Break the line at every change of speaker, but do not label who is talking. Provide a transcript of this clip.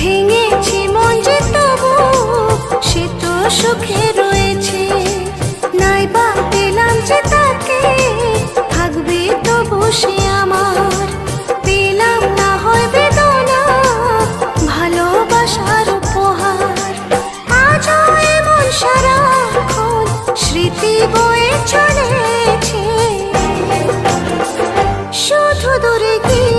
ভেঙেছি মন যে তবু, সে তো সুখে রয়েছে। নাই বা পেলাম যে তাকে, থাকবে তবু সে আমার। পেলাম না হয় বেদনা, ভালোবাসার উপহার। আজ এমন সারাক্ষণ স্মৃতি বয়ে চলেছে। শুধু দূরে গিয়ে